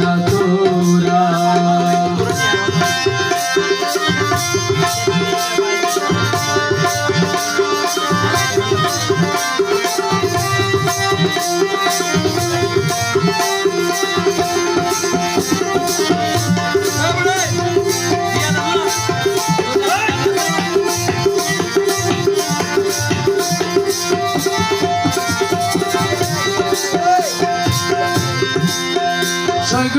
না তোরা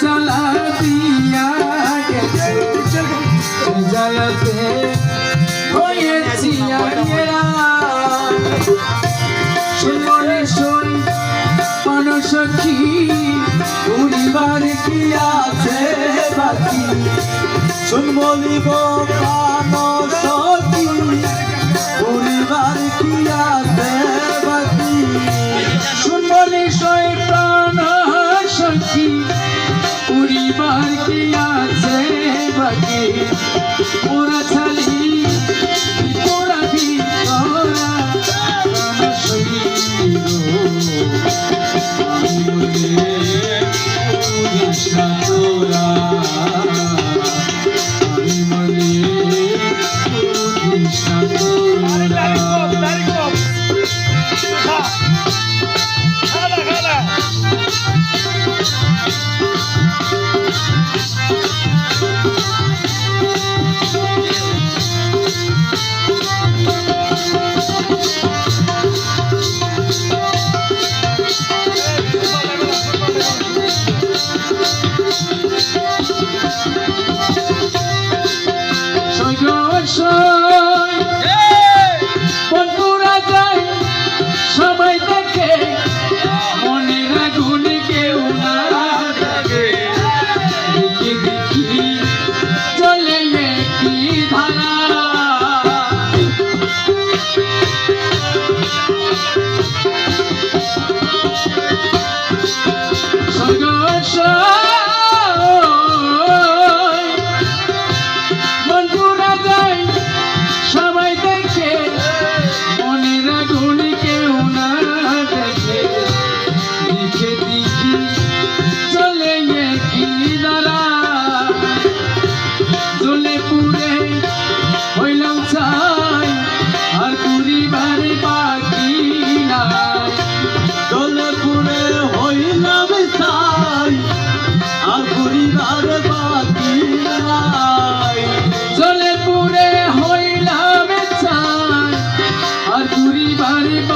चला पिया के जलते होए छिया मेरा। শুনে শুন পানসখী উড়িবার কি আছে বাকি শুন বলিব পানসখী উড়িবার কি আছে থাকে পুরা ছালি